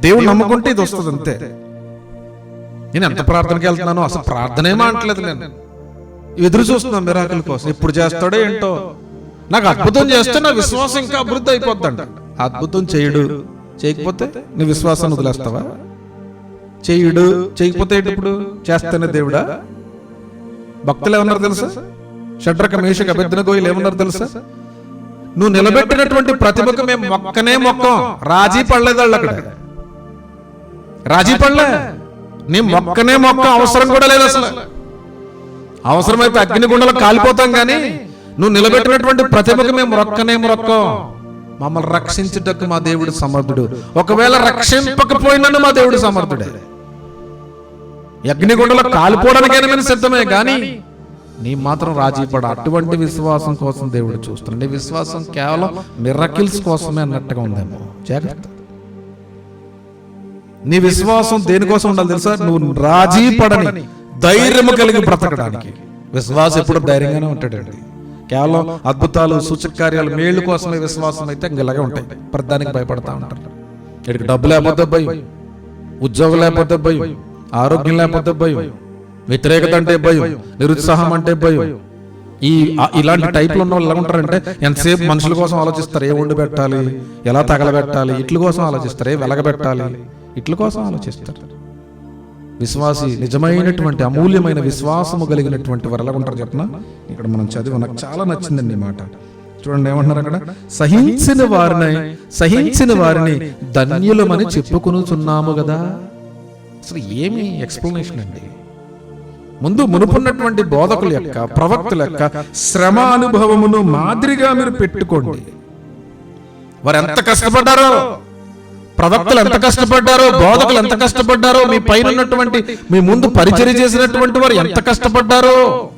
దేవుడు నమ్ముకుంటే ఇది వస్తుంది అంతే. నేను ఎంత ప్రార్థనకి వెళ్తున్నానో అసలు ప్రార్థనే మానట్లేదు నేను. ఎదురు చూస్తున్నాను మిరాకుల కోసం. ఎప్పుడు చేస్తాడో ఏంటో. నాకు అద్భుతం చేస్తే నా విశ్వాసం ఇంకా అభివృద్ధి అయిపోద్దంట. అద్భుతం చేయుడు. చేయకపోతే నీ విశ్వాసాన్ని వదిలేస్తావా? చేయుడు. చేయకపోతే ఇప్పుడు? చేస్తేనే దేవుడా? భక్తులు ఏమన్నారు తెలుసా? షడ్రక మేషక అభ్యర్థన గోయిలు ఏమన్నారు తెలుసా? నువ్వు నిలబెట్టినటువంటి ప్రతిభకు మేము మొక్కనే మొక్కం. రాజీ పడలేదు వాళ్ళు అక్కడ. రాజీ పడలే. నీ మొక్కనే మొక్క అవసరం కూడా లేదు అసలు. అవసరమైతే అగ్నిగుండలో కాలిపోతాం కానీ నువ్వు నిలబెట్టినటువంటి ప్రతిభకు మేము మొక్కనే మొక్కం మమ్మల్ని రక్షించుటకు మా దేవుడు సమర్థుడు. ఒకవేళ రక్షింపకపోయినను మా దేవుడు సమర్థుడే. అగ్నిగుండలో కాలిపోవడానికైనా మేము సిద్ధమే కానీ నీ మాత్రం రాజీ పడ. అటువంటి విశ్వాసం కోసం దేవుడు చూస్తున్నాడు. నీ విశ్వాసం కేవలం మిరకిల్స్ కోసమే అన్నట్టుగా ఉందేమో. జాగ్రత్త. నీ విశ్వాసం దేనికోసం ఉండాలి తెలుసా? నువ్వు రాజీ పడని ధైర్యము కలిగి బ్రతకడానికి. విశ్వాసం ఎప్పుడు ధైర్యంగానే ఉంటాడండి. కేవలం అద్భుతాలు సూచక కార్యాలు మేళ్ళు కోసమే విశ్వాసం అయితే ఇంక ఇలాగే ఉంటాయి. ప్రతిదానికి భయపడతా ఉంటారు. ఇక్కడికి డబ్బు లేకపోతే భయం. ఉద్యోగం లేకపోతే భయం. ఆరోగ్యం లేకపోతే భయం. వ్యతిరేకత అంటే భయం. నిరుత్సాహం అంటే భయం. ఈ ఇలాంటి టైప్లో ఉన్న వాళ్ళు ఎలా ఉంటారంటే ఎంతసేపు మనుషుల కోసం ఆలోచిస్తారు? ఏ వండి పెట్టాలి? ఎలా తగలబెట్టాలి? ఇట్ల కోసం ఆలోచిస్తారు? ఏ వెలగబెట్టాలి? ఇట్ల కోసం ఆలోచిస్తారు. విశ్వాసి నిజమైనటువంటి అమూల్యమైన విశ్వాసము కలిగినటువంటి వారు ఎలా ఉంటారు చెప్పిన? ఇక్కడ మనం చదివి నాకు చాలా నచ్చిందండి ఈ మాట. చూడండి ఏమంటున్నారు అక్కడ? సహించిన వారిని సహించిన వారిని ధన్యులమని చెప్పుకొనుచున్నాము కదా? అసలు ఏమి ఎక్స్ప్లెనేషన్ అండి? ముందు మునుపున్నటువంటి బోధకుల యొక్క ప్రవక్తుల యొక్క శ్రమ అనుభవమును మాదిరిగా మీరు పెట్టుకోండి. వారు ఎంత కష్టపడ్డారో ప్రవక్తలు ఎంత కష్టపడ్డారో బోధకులు ఎంత కష్టపడ్డారో మీ పైన ఉన్నటువంటి మీ ముందు పరిచయం చేసినటువంటి వారు ఎంత కష్టపడ్డారో?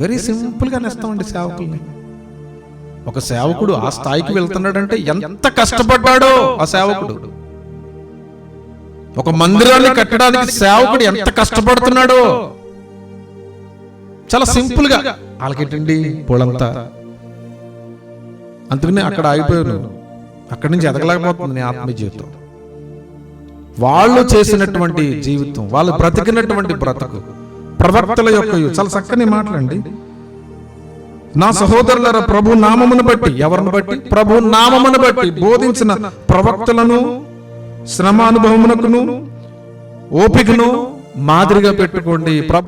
వెరీ సింపుల్గా నేస్తామండి సేవకుల్ని. ఒక సేవకుడు ఆ స్థాయికి వెళ్తున్నాడంటే ఎంత కష్టపడ్డాడో ఆ సేవకుడు. ఒక మందిరాన్ని కట్టడానికి సేవకుడు ఎంత కష్టపడుతున్నాడో. చాలా సింపుల్గా వాళ్ళకేంటండి పోలంతా. అందుకనే అక్కడ ఆగిపోయాను. అక్కడి నుంచి ఎదగలేకపోతుంది నీ ఆత్మీయ జీవితం. వాళ్ళు చేసినటువంటి జీవితం వాళ్ళు బ్రతికినటువంటి బ్రతుకు ప్రవక్తల యొక్క చాలా చక్కని మాటలండి. నా సహోదరుల ప్రభు నామమును బట్టి ఎవరిని బట్టి ప్రభు నామమును బట్టి బోధించిన ప్రవక్తలను శ్రమ అనుభవమునకును ఓపికను మాదిరిగా పెట్టుకోండి. ప్రభు